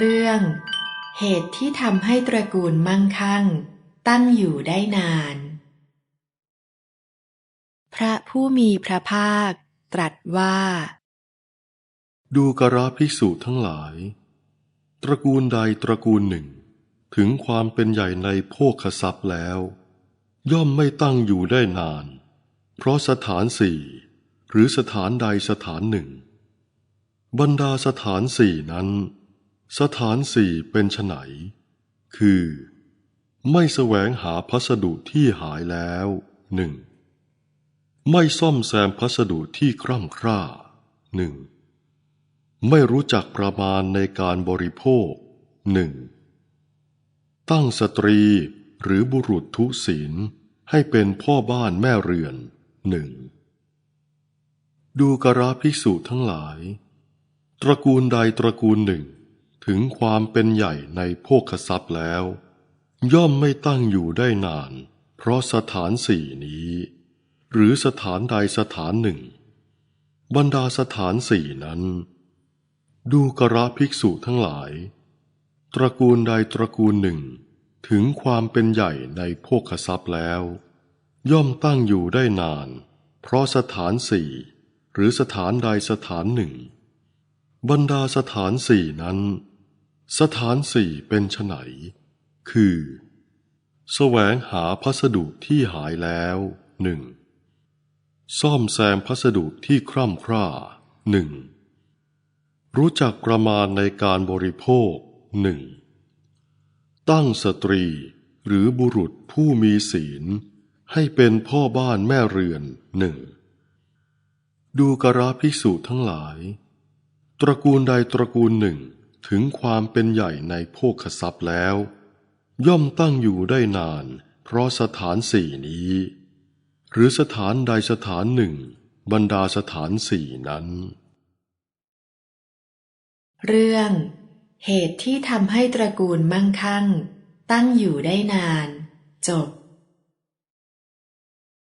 เรื่อง เหตุที่ทำให้ตระกูลมั่งคั่ง ตั้งอยู่ได้นาน พระผู้มีพระภาค ตรัสว่า ดูกระภิกษุทั้งหลาย ตระกูลใดตระกูลหนึ่ง ถึงความเป็นใหญ่ในโภคทรัพย์แล้ว ย่อมไม่ตั้งอยู่ได้นาน เพราะสถานสี่หรือสถานใดสถานหนึ่ง บรรดาสถานสี่นั้น สถานสี่เป็นไฉนคือ ไม่แสวงหาพัสดุที่หายแล้วหนึ่งไม่ซ่อมแซมพัสดุที่คร่ำคร่าหนึ่งไม่รู้จักประมาณในการบริโภคหนึ่งตั้งสตรีหรือบุรุษทุศีลให้เป็นพ่อบ้านแม่เรือนหนึ่งดูกราภิกษุทั้งหลาย ตระกูลใดตระกูลหนึ่ง ถึงความเป็นใหญ่ในโภคทรัพย์แล้ว ย่อมไม่ตั้งอยู่ได้นาน เพราะสถานสี่นี้ หรือสถานใดสถานหนึ่ง บรรดาสถานสี่นั้น ดูกระภิกษุทั้งหลาย ตระกูลใดตระกูลหนึ่ง ถึงความเป็นใหญ่ในโภคทรัพย์แล้ว ย่อมตั้งอยู่ได้นาน เพราะสถานสี่หรือสถานใดสถานหนึ่ง บรรดาสถานสี่นั้น สถานสี่เป็นไฉนคือแสวงหาพัสดุที่หายแล้วหนึ่งซ่อมแซมพัสดุที่คร่ำคร่าหนึ่งรู้จักประมาณในการบริโภคหนึ่งตั้งสตรีหรือบุรุษผู้มีศีล ให้เป็นพ่อบ้านแม่เรือนหนึ่งดูกราภิกษุทั้งหลาย ตระกูลใดตระกูลหนึ่ง ถึงความเป็นใหญ่ในโภคทรัพย์แล้ว ย่อมตั้งอยู่ได้นาน เพราะสถานสี่นี้ หรือสถานใดสถานหนึ่ง บรรดาสถานสี่นั้น เรื่อง เหตุที่ทำให้ตระกูลมั่งคั่ง ตั้งอยู่ได้นาน จบ